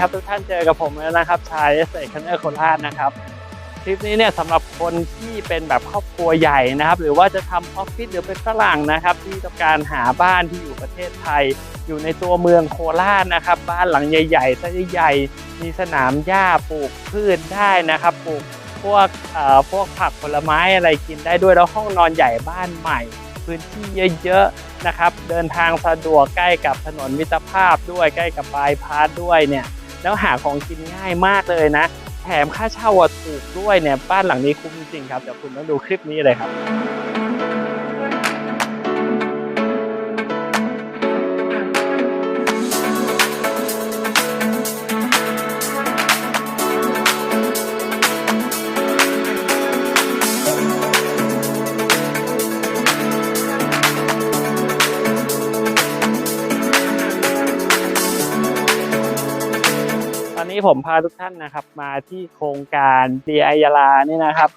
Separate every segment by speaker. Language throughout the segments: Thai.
Speaker 1: ครับทุกท่านเจอกับผมแล้วนะครับชายเสกคันเนอร์โคราชนะครับคลิปนี้เนี่ยสำหรับคนที่เป็นแบบครอบครัวใหญ่นะครับ หรือว่าจะทำออฟฟิศหรือเป็นฝรั่งนะครับ ที่ต้องการหาบ้านที่อยู่ประเทศไทย อยู่ในตัวเมืองโคราชนะครับ บ้านหลังใหญ่ๆซะใหญ่ๆมีสนามหญ้าปลูกพืชได้นะครับปลูกพวกเอ่อพวกผักผลไม้อะไรกินได้ด้วยแล้วห้องนอนใหญ่บ้านใหม่ พื้นที่เยอะๆนะครับ เดินทางสะดวกใกล้กับถนนมิตรภาพด้วยใกล้กับบายพาสด้วยเนี่ย แล้วหาของกินง่ายมากเลยนะ แถมค่าเช่าถูกด้วยเนี่ยบ้านหลังนี้คุ้มจริงครับเดี๋ยวคุณต้องดูคลิปนี้เลยครับ นี้ผมพาทุกท่านนะครับ มาที่โครงการดีไอยาลานี่นะครับ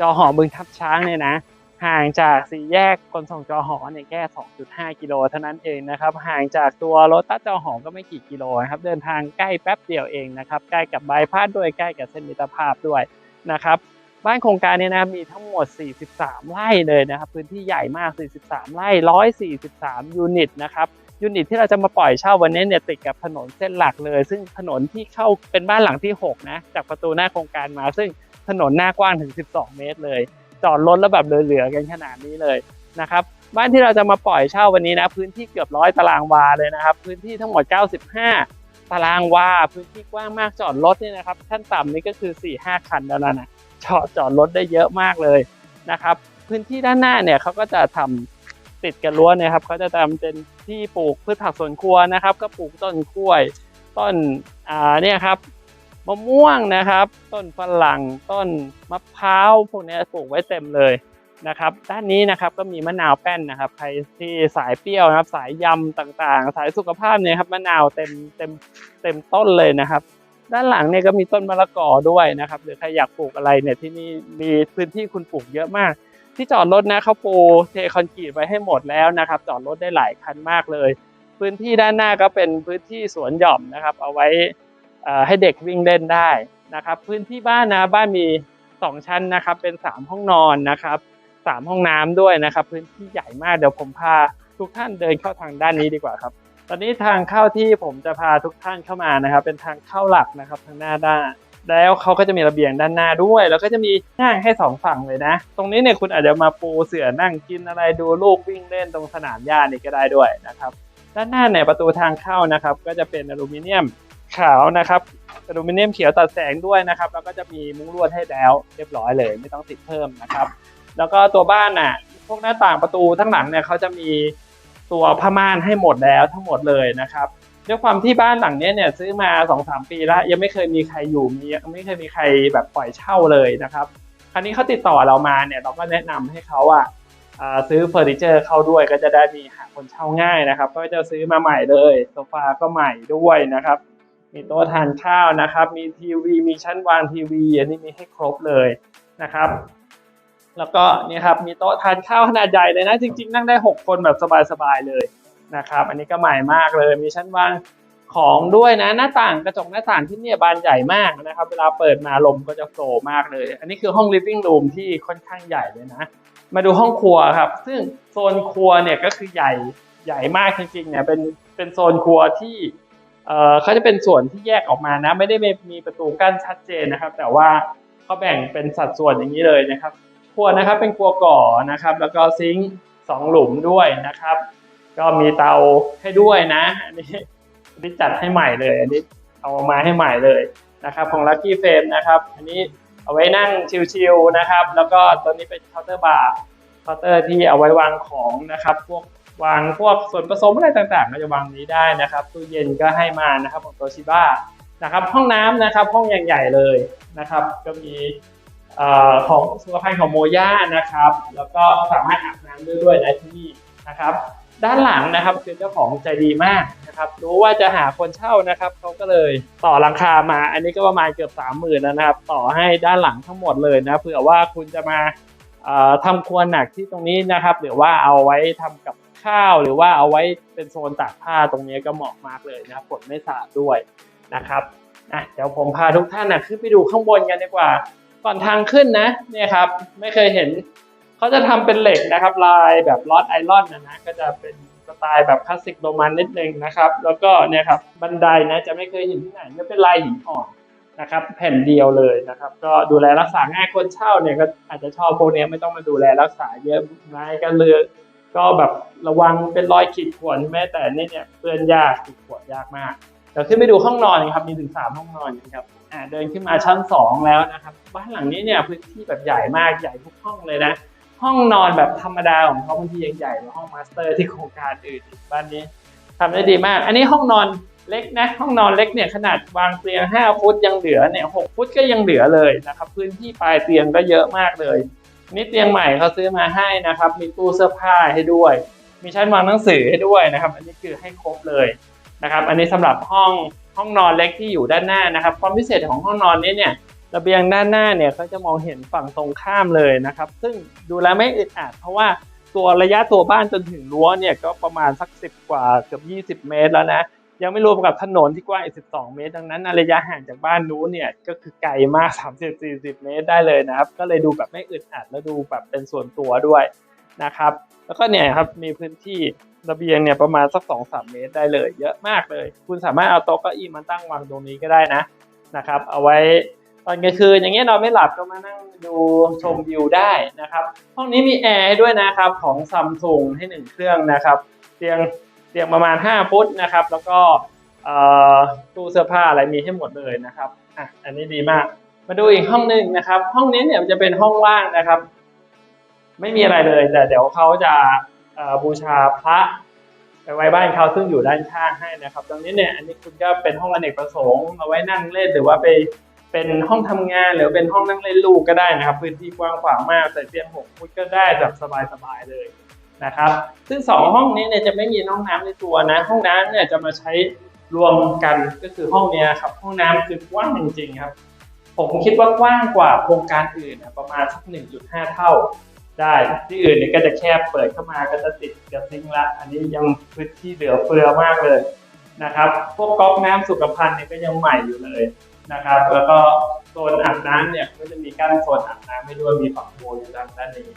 Speaker 1: จอหอบึงทับช้างเนี่ยนะห่างจากสี่แยกคนส่งจอหอเนี่ยแค่ 2.5 กิโลเท่านั้นเองนะครับห่างจากตัวรถตัดจอหอก็ไม่กี่กิโลนะครับเดินทางใกล้แป๊บเดียวเองนะครับใกล้กับบายพาสด้วยใกล้กับเส้นมิตรภาพด้วยนะครับบ้านโครงการเนี้นะครับมีทั้งหมด 43 ไร่เลยนะครับพื้นที่ใหญ่มาก 43 ไร่ 143 ยูนิตนะครับ ยูนิตที่เราจะมาปล่อยเช่าวันนี้เนี่ยติดกับถนนเส้นหลักเลย ซึ่งถนนที่เข้าเป็นบ้านหลังที่ 6 นะ จากประตูหน้าโครงการมา ซึ่งถนนหน้ากว้างถึง 12 เมตรเลย จอดรถแล้วแบบเหลือๆกันขนาดนี้เลยนะครับบ้านที่เราจะมาปล่อยเช่าวันนี้นะ พื้นที่เกือบร้อยตารางวาเลยนะครับ พื้นที่ทั้งหมด 95 ตารางวา พื้นที่กว้างมากจอดรถเนี่ยนะครับขั้นต่ำนี่ก็คือ 4-5 คันแล้วนะนะจอดจอดรถได้เยอะมากเลยนะครับ พื้นที่ด้านหน้าเนี่ยเขาก็จะทำติดกันรั้วนี่ยครับเขาจะทำเป็น ที่ปลูกพืชผักสวนครัวนะครับ ก็ปลูกต้นกล้วย ต้นอ่าเนี่ยครับมะม่วงนะครับ ต้นฝรั่งต้นมะพร้าวพวกนี้ปลูกไว้เต็มเลยนะครับ ด้านนี้นะครับก็มีมะนาวแป้นนะครับ ใครที่สายเปรี้ยวนะครับ สายยำต่างๆ สายสุขภาพเนี่ยครับมะนาวเต็มเต็มเต็มต้นเลยนะครับ ด้านหลังเนี่ยก็มีต้นมะละกอด้วยนะครับหรือใครอยากปลูกอะไรเนี่ยที่นี่มีพื้นที่คุณปลูกเยอะมาก ที่จอดรถนะเขาปูเทคอนกรีตไว้ให้หมดแล้วนะครับ จอดรถได้หลายคันมากเลย พื้นที่ด้านหน้าก็เป็นพื้นที่สวนหย่อมนะครับ เอาไว้ให้เด็กวิ่งเล่นได้นะครับ พื้นที่บ้านนะบ้านมีสองชั้นนะครับ เป็นสามห้องนอนนะครับสามห้องน้ำด้วยนะครับ พื้นที่ใหญ่มากเดี๋ยวผมพาทุกท่านเดินเข้าทางด้านนี้ดีกว่าครับ ตอนนี้ทางเข้าที่ผมจะพาทุกท่านเข้ามานะครับ เป็นทางเข้าหลักนะครับทางหน้าด้าน แล้วเขาก็จะมีระเบียงด้านหน้าด้วย แล้วก็จะมีนั่งให้สองฝั่งเลยนะ ตรงนี้เนี่ยคุณอาจจะมาปูเสื่อนั่งกินอะไรดูลูกวิ่งเล่นตรงสนามหญ้านี่ก็ได้ด้วยนะครับด้านหน้าเนี่ยประตูทางเข้านะครับ ก็จะเป็นอลูมิเนียมขาวนะครับอลูมิเนียมเขียวตัดแสงด้วยนะครับ แล้วก็จะมีมุ้งลวดให้แล้วเรียบร้อยเลย ไม่ต้องติดเพิ่มนะครับ แล้วก็ตัวบ้านน่ะพวกหน้าต่างประตูทั้งหลังเนี่ยเขาจะมีตัวผ้าม่านให้หมดแล้วทั้งหมดเลยนะครับ ด้วยความที่บ้านหลังเนี้ยเนี่ยซื้อมา2องสามปีแล้วยังไม่เคยมีใครอยู่มียังไม่เคยมีใครแบบปล่อยเช่าเลยนะครับ คราวนี้เขาติดต่อเรามาเนี่ยเราก็แนะนำให้เขาอะอ่าซื้อเฟอร์นิเจอร์เข้าด้วยก็จะได้มีหาคนเช่าง่ายนะครับ ก็จะซื้อมาใหม่เลยโซฟาก็ใหม่ด้วยนะครับ มีโต๊ะทานข้าวนะครับ มีทีวี มีชั้นวางทีวีอันนี้มีให้ครบเลยนะครับ แล้วก็นี่ครับมีโต๊ะทานข้าวขนาดใหญ่เลยนะ จริง ๆ นั่งได้ 6 คนแบบสบายๆเลย นะครับ อันนี้ก็ใหม่มากเลยมีชั้นวางของด้วยนะหน้าต่างกระจกหน้าต่างที่เนี่ยบานใหญ่มากนะครับ เวลาเปิดมาลมก็จะโฟลว์มากเลย อันนี้คือห้อง living room ที่ค่อนข้างใหญ่เลยนะ มาดูห้องครัวครับ ซึ่งโซนครัวเนี่ยก็คือใหญ่ใหญ่มากจริงๆเนี่ยเป็นเป็นโซนครัวที่เอ่อเขาจะเป็นส่วนที่แยกออกมานะ ไม่ได้มีประตูกั้นชัดเจนนะครับ แต่ว่าเขาแบ่งเป็นสัดส่วนอย่างนี้เลยนะครับครัวนะครับเป็นครัวก่อนะครับ แล้วก็ซิงค์สองหลุมด้วยนะครับ ก็มีเตาให้ด้วยนะ อันนี้อันนี้จัดให้ใหม่เลย อันนี้เอามาให้ใหม่เลยนะครับ ของ Lucky Frame นะครับ อันนี้เอาไว้นั่งชิลๆนะครับ แล้วก็ตัวนี้เป็นเคาน์เตอร์บาร์เคาน์เตอร์ที่เอาไว้วางของนะครับ พวกวางพวกส่วนผสมอะไรต่างๆ ก็จะวางนี้ได้นะครับตู้เย็นก็ให้มานะครับของโตชิบ้านะครับ ห้องน้ำนะครับ ห้องใหญ่ๆเลยนะครับ ก็มีเอ่อของสุขภัณฑ์ของโมย่านะครับ แล้วก็สามารถอาบน้ำได้ด้วยนะที่นี่นะครับ ด้านหลังนะครับคือเจ้าของใจดีมากนะครับ รู้ว่าจะหาคนเช่านะครับเขาก็เลยต่อราคามา อันนี้ก็ประมาณเกือบสามหมื่นนะครับ ต่อให้ด้านหลังทั้งหมดเลยนะเผื่อว่าคุณจะมาเอ่อทำครัวหนักที่ตรงนี้นะครับหรือว่าเอาไว้ทำกับข้าว หรือว่าเอาไว้เป็นโซนตากผ้าตรงนี้ก็เหมาะมากเลยนะครับฝนไม่สาดด้วยนะครับอะเดี๋ยวผมพาทุกท่านนะขึ้นไปดูข้างบนกันดีกว่าก่อนทางขึ้นนะเนี่ยครับไม่เคยเห็น เขาจะทำเป็นเหล็กนะครับ ลายแบบลอดไอรอนนะนะก็จะเป็นสไตล์แบบคลาสสิกโรมันนิดนึงนะครับ แล้วก็เนี่ยครับบันไดนะจะไม่เคยเห็นที่ไหนจะเป็นลายหินอ่อนนะครับแผ่นเดียวเลยนะครับ ก็ดูแลรักษาง่ายคนเช่าเนี่ยก็อาจจะชอบพวกนี้ไม่ต้องมาดูแลรักษาเยอะไม้กันเลยก็แบบระวังเป็นรอยขีดข่วนแม้แต่นี่เนี่ยเปื้อนยากขีดข่วนยากมากเดี๋ยวขึ้นไปดูห้องนอนนะครับมีถึงสามห้องนอนนะครับอ่าเดินขึ้นมาชั้นสองแล้วนะครับบ้านหลังนี้เนี่ยพื้นที่แบบใหญ่มากใหญ่ทุกห้องเลยนะ ห้องนอนแบบธรรมดาของเขาบางทียังใหญ่กว่าห้องมาสเตอร์ที่โครงการอื่นบ้านนี้ทำได้ดีมาก อันนี้ห้องนอนเล็กนะ ห้องนอนเล็กเนี่ยขนาดวางเตียง 5 ฟุตยังเหลือเนี่ย6ฟุตก็ยังเหลือเลยนะครับ พื้นที่ปลายเตียงก็เยอะมากเลยนี่เตียงใหม่เขาซื้อมาให้นะครับ มีตู้เสื้อผ้าให้ด้วย มีชั้นวางหนังสือให้ด้วยนะครับ อันนี้คือให้ครบเลยนะครับ อันนี้สำหรับห้องห้องนอนเล็กที่อยู่ด้านหน้านะครับ ความพิเศษของห้องนอนนี้เนี่ย ระเบียงด้านหน้าเนี่ยเขาจะมองเห็นฝั่งตรงข้ามเลยนะครับ ซึ่งดูแลไม่อึดอัดเพราะว่าตัวระยะตัวบ้านจนถึงรั้วเนี่ยก็ประมาณสักสิบกว่าเกือบ 20 เมตรแล้วนะยังไม่รวมกับถนนที่กว้างอีก 12 เมตร ดังนั้นระยะห่างจากบ้านนู้นเนี่ยก็คือไกลมาก 30-40 เมตรได้เลยนะครับ ก็เลยดูแบบไม่อึดอัดแล้วดูแบบเป็นส่วนตัวด้วยนะครับ แล้วก็เนี่ยครับมีพื้นที่ระเบียงเนี่ยประมาณสักสองสามเมตรได้เลย เยอะมากเลย คุณสามารถเอาโต๊ะเก้าอี้มาตั้งวางตรงนี้ก็ได้นะนะครับ เอาไว้ อนกลางคืนอย่างเงี้ยนอนไม่หลับก็มานั่งดูชมวิวได้นะครับ ห้องนี้มีแอร์ให้ด้วยนะครับของซัมซุงให้หนึ่งเครื่องนะครับ เตียงเตียงประมาณ 5 ฟุตนะครับ แล้วก็ตู้เสื้อผ้าอะไรมีให้หมดเลยนะครับอะอันนี้ดีมาก มาดูอีกห้องหนึ่งนะครับ ห้องนี้เนี่ยมันจะเป็นห้องว่างนะครับ ไม่มีอะไรเลย แต่เดี๋ยวเขาจะบูชาพระไปไว้บ้านเขาซึ่งอยู่ด้านข้างให้นะครับ ตรงนี้เนี่ยอันนี้คุณก็เป็นห้องอเนกประสงค์เอาไว้นั่งเล่นหรือว่าไป เป็นห้องทำงานหรือเป็นห้องนั่งเล่นลูกก็ได้นะครับ พื้นที่กว้างขวางมากใส่เตียงหกฟุตก็ได้แบบสบายๆเลยนะครับ ซึ่งสองห้องนี้เนี่ยจะไม่มีห้องน้ำในตัวนะ ห้องน้ำเนี่ยจะมาใช้รวมกันก็คือห้องเนี้ยครับห้องน้ำคือกว้างจริงๆครับ ผมคิดว่ากว้างกว่าโครงการอื่นนะประมาณสัก1.5 เท่าได้ที่อื่นเนี่ยก็จะแคบเปิดเข้ามาก็จะติดกับซิงละ อันนี้ยังพื้นที่เหลือเฟือมากเลยนะครับ พวกก๊อกน้ำสุขภัณฑ์เนี่ยก็ยังใหม่อยู่เลย นะครับ แล้วก็โซนอาบน้ำเนี่ยก็จะมีกั้นโซนอาบน้ำให้ด้วยมีฝักบัวอยู่ด้านด้านนี้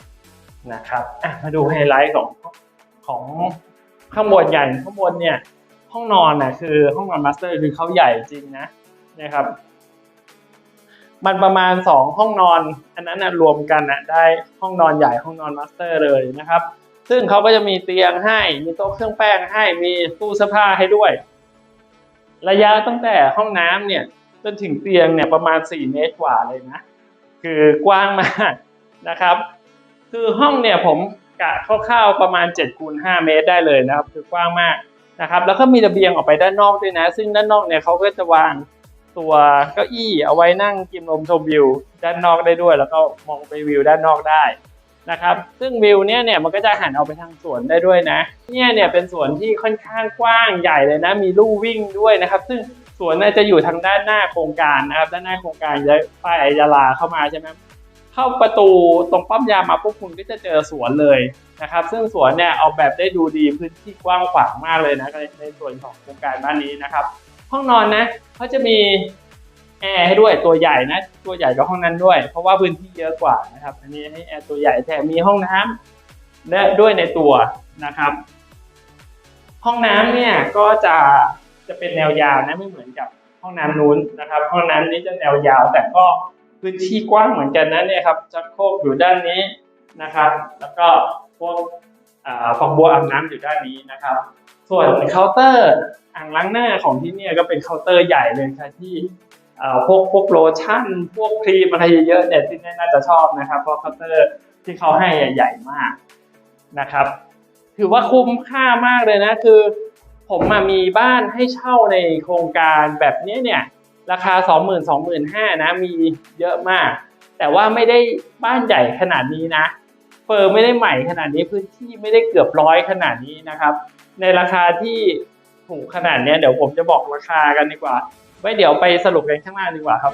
Speaker 1: นะครับมาดูไฮไลท์ของของข้างบนใหญ่ข้างบนเนี่ย ห้องนอนน่ะคือห้องนอนมาสเตอร์คือเขาใหญ่จริงนะนะครับ มันประมาณสองห้องนอน อันนั้นนะรวมกันนะได้ห้องนอนใหญ่ห้องนอนมาสเตอร์เลยนะครับ ซึ่งเขาก็จะมีเตียงให้ มีโต๊ะเครื่องแป้งให้มีตู้เสื้อผ้าให้ด้วย ระยะตั้งแต่ห้องน้ำเนี่ย จนถึงเตียงเนี่ยประมาณสี่เมตรกว่าเลยนะ คือกว้างมากนะครับ คือห้องเนี่ยผมกะคร่าวๆประมาณ7คูณ5เมตรได้เลยนะครับ คือกว้างมากนะครับ แล้วก็มีระเบียงออกไปด้านนอกด้วยนะ ซึ่งด้านนอกเนี่ยเขาก็จะวางตัวเก้าอี้เอาไว้นั่งกินลมชมวิว ด้านนอกได้ด้วย แล้วก็มองไปวิวด้านนอกได้นะครับ ซึ่งวิวเนี่ยเนี่ยมันก็จะหันออกไปทางสวนได้ด้วยนะ เนี่ยเนี่ยเป็นสวนที่ค่อนข้างกว้างใหญ่เลยนะ มีลู่วิ่งด้วยนะครับ ซึ่ง วนน่าจะอยู่ทางด้านหน้าโครงการนะครับ ด้านหน้าโครงการจะป้ายาลาเข้ามาใช่ไหมเข้าประตูตรงป้อมยามมาปุ๊บคุณก็จะเจอสวนเลยนะครับ ซึ่งสวนเนี่ยออกแบบได้ดูดีพื้นที่กว้างขวางมากเลยนะในในส่วนของโครงการบ้านนี้นะครับ ห้องนอนนะเขาจะมีแอร์ให้ด้วยตัวใหญ่นะ ตัวใหญ่กว่าห้องนั้นด้วย เพราะว่าพื้นที่เยอะกว่านะครับอันนี้ให้แอร์ตัวใหญ่แถมมีห้องน้ำและด้วยในตัวนะครับ ห้องน้ำเนี่ยก็จะ จะเป็นแนวยาวนะไม่เหมือนกับห้องน้ำนู้นนะครับ ห้องน้ำนี้จะแนวยาวแต่ก็พื้นที่กว้างเหมือนกันนะเนี่ยครับชักโครกอยู่ด้านนี้นะครับ แล้วก็พวกฝักบัวอาบน้ำอยู่ด้านนี้นะครับ ส่วนเคาน์เตอร์อ่างล้างหน้าของที่นี่ก็เป็นเคาน์เตอร์ใหญ่เลยค่ะที่พวกพวกโลชั่น พวกครีมอะไรเยอะๆเนี่ยที่นี่น่าจะชอบนะครับ เพราะเคาน์เตอร์ที่เขาให้ใหญ่มากนะครับ ถือว่าคุ้มค่ามากเลยนะคือ ผมมามีบ้านให้เช่าในโครงการแบบนี้เนี่ยราคา 20,000 25,000นะมีเยอะมาก แต่ว่าไม่ได้บ้านใหญ่ขนาดนี้นะ เฟอร์ไม่ได้ใหม่ขนาดนี้พื้นที่ไม่ได้เกือบร้อยขนาดนี้นะครับ ในราคาที่ถูกขนาดนี้เดี๋ยวผมจะบอกราคากันดีกว่าไว้เดี๋ยวไปสรุปกันข้างหน้าดีกว่าครับ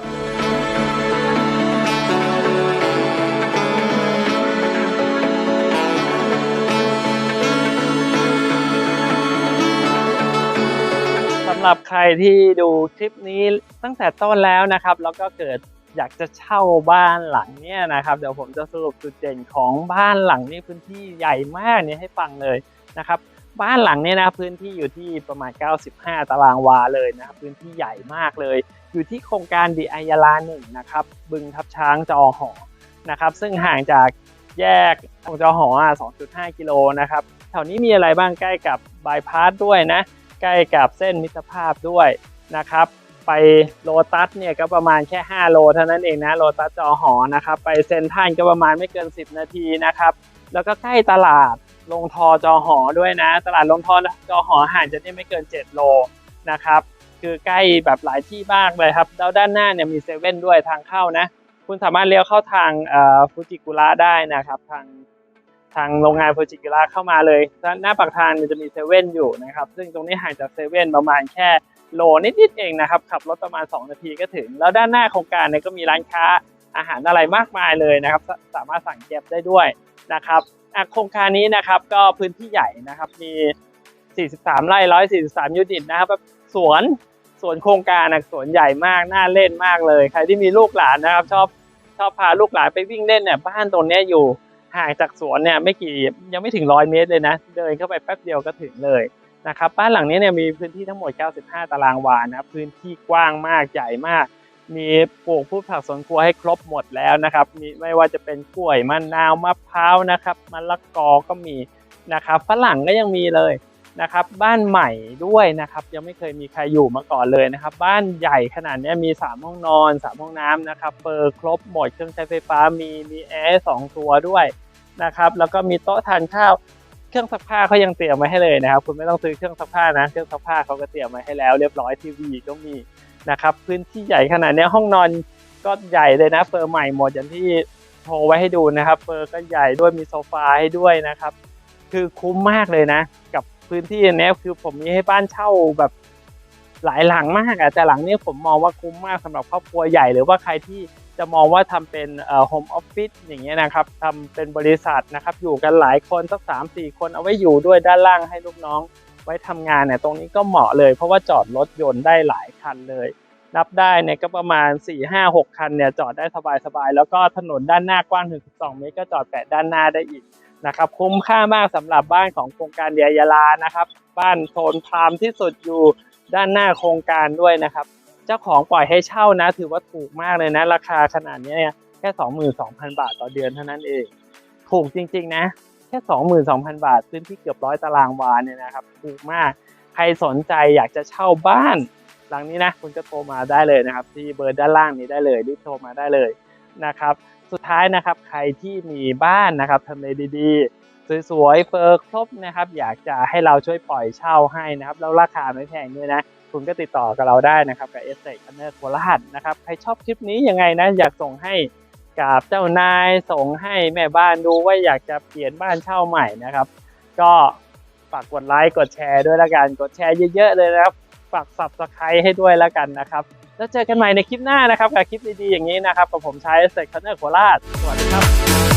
Speaker 1: ใครที่ดูคลิปนี้ตั้งแต่ต้นแล้วนะครับ แล้วก็เกิดอยากจะเช่าบ้านหลังเนี้ยนะครับ เดี๋ยวผมจะสรุปจุดเด่นของบ้านหลังนี้พื้นที่ใหญ่มากเนี่ยให้ฟังเลยนะครับบ้านหลังนี้นะพื้นที่อยู่ที่ประมาณ 95 ตารางวาเลยนะครับพื้นที่ใหญ่มากเลย อยู่ที่โครงการดีไอยาลาหนึ่งนะครับบึงทับช้างจอหอนะครับซึ่งห่างจากแยกของจอหอ 2.5 กิโลนะครับแถวนี้มีอะไรบ้างใกล้กับบายพาสด้วยนะ ใกล้กับเส้นมิตรภาพด้วยนะครับ ไปโลตัสเนี่ยก็ประมาณแค่ 5 โลเท่านั้นเองนะโลตัสจอหอนะครับ ไปเซนทรัลก็ประมาณไม่เกิน 10 นาทีนะครับ แล้วก็ใกล้ตลาดลงทอจอหอด้วยนะ ตลาดลงทอจอหอห่างจากนี่ไม่เกิน 7 โลนะครับคือใกล้แบบหลายที่มากเลยครับแล้วด้านหน้าเนี่ยมีเซเว่นด้วยทางเข้านะ คุณสามารถเลี้ยวเข้าทางฟูจิกุระได้นะครับ ทาง ทางโรงงานโฟูจิกุระเข้ามาเลยด้านหน้าปากทางเนี่ยจะมีเซเว่นอยู่นะครับ ซึ่งตรงนี้ห่างจากเซเว่นประมาณแค่โลนิดๆเองนะครับ ขับรถประมาณ 2 นาทีก็ถึง แล้วด้านหน้าโครงการเนี่ยก็มีร้านค้าอาหารอะไรมากมายเลยนะครับ สามารถสั่งเก็บได้ด้วยนะครับโครงการนี้นะครับก็พื้นที่ใหญ่นะครับมี 43 ไร่143 ยูนิตนะครับสวนสวนโครงการนะสวนใหญ่มากน่าเล่นมากเลย ใครที่มีลูกหลานนะครับ ชอบชอบพาลูกหลานไปวิ่งเล่นเนี่ยบ้านตรงนี้อยู่ ห่างจากสวนเนี่ยไม่กี่ยังไม่ถึงร้อยเมตรเลยนะ เดินเข้าไปแป๊บเดียวก็ถึงเลยนะครับบ้านหลังนี้เนี่ยมีพื้นที่ทั้งหมด 95 ตารางวานะครับพื้นที่กว้างมากใหญ่มาก มีปลูกพืชผักสวนครัวให้ครบหมดแล้วนะครับมีไม่ว่าจะเป็นกล้วยมะนาวมะพร้าวนะครับมะละกอก็มีนะครับฝรั่งก็ยังมีเลย นะครับ บ้านใหม่ด้วยนะครับ ยังไม่เคยมีใครอยู่มาก่อนเลยนะครับ บ้านใหญ่ขนาดนี้มี 3 ห้องนอน 3 ห้องน้ำนะครับเปิดครบหมดเครื่องใช้ไฟฟ้ามีมีแอร์สองตัวด้วยนะครับแล้วก็มีโต๊ะทานข้าวเครื่องซักผ้าเขายังเตรียมไว้ให้เลยนะครับ คุณไม่ต้องซื้อเครื่องซักผ้านะเครื่องซักผ้าเขาก็เตรียมไว้ให้แล้วเรียบร้อยทีวีก็มีนะครับพื้นที่ใหญ่ขนาดนี้ห้องนอนก็ใหญ่เลยนะเฟอร์ใหม่หมดอย่างที่โชว์ไว้ให้ดูนะครับเฟอร์ก็ใหญ่ด้วยมีโซฟาให้ด้วยนะครับ คือคุ้มมากเลยนะ กับ พื้นที่เนี้ยคือผมมีให้บ้านเช่าแบบหลายหลังมากอะแต่หลังนี้ผมมองว่าคุ้มมากสำหรับครอบครัวใหญ่หรือว่าใครที่จะมองว่าทำเป็นโฮมออฟฟิศอย่างเงี้ยนะครับทำเป็นบริษัทนะครับ อยู่กันหลายคนสักสามสี่คนเอาไว้อยู่ด้วยด้านล่างให้ลูกน้อง ไว้ทำงานเนี่ยตรงนี้ก็เหมาะเลย เพราะว่าจอดรถยนต์ได้หลายคันเลย นับได้เนี่ยก็ประมาณ 4 5 6 คันเนี่ยจอดได้สบายๆแล้วก็ถนนด้านหน้ากว้างถึง12เมตรก็จอดแปะด้านหน้าได้อีก นะครับคุ้มค่ามากสำหรับบ้านของโครงการเดียยาลานะครับ บ้านโซนพรามที่สุดอยู่ด้านหน้าโครงการด้วยนะครับ เจ้าของปล่อยให้เช่านะ ถือว่าถูกมากเลยนะ ราคาขนาดนี้เนี่ยแค่ 22,000 บาทต่อเดือนเท่านั้นเอง ถูกจริงๆนะ แค่ 22,000 บาทพื้นที่เกือบร้อยตารางวาเนี่ยนะครับถูกมากใครสนใจอยากจะเช่าบ้านหลังนี้นะคุณก็โทรมาได้เลยนะครับ ที่เบอร์ด้านล่างนี้ได้เลยรีบโทรมาได้เลยนะครับ สุดท้ายนะครับใครที่มีบ้านนะครับทำเลดีๆ สวยๆเฟอร์ครบนะครับ อยากจะให้เราช่วยปล่อยเช่าให้นะครับ แล้วราคาไม่แพงด้วยนะคุณก็ติดต่อกับเราได้นะครับกับเอสเซ็กคันเนอร์โคราชนะครับใครชอบคลิปนี้ยังไงนะอยากส่งให้กับเจ้านายส่งให้แม่บ้านดูว่าอยากจะเปลี่ยนบ้านเช่าใหม่นะครับ ก็ฝากกดไลค์กดแชร์ด้วยละกันกดแชร์เยอะๆเลยนะครับฝาก subscribe ให้ด้วยล้วกันนะครับ แล้วเจอกันใหม่ในคลิปหน้านะครับกับคลิปดีๆอย่างนี้นะครับกับผมชายเสกคันเนอร์โคราชสวัสดีครับ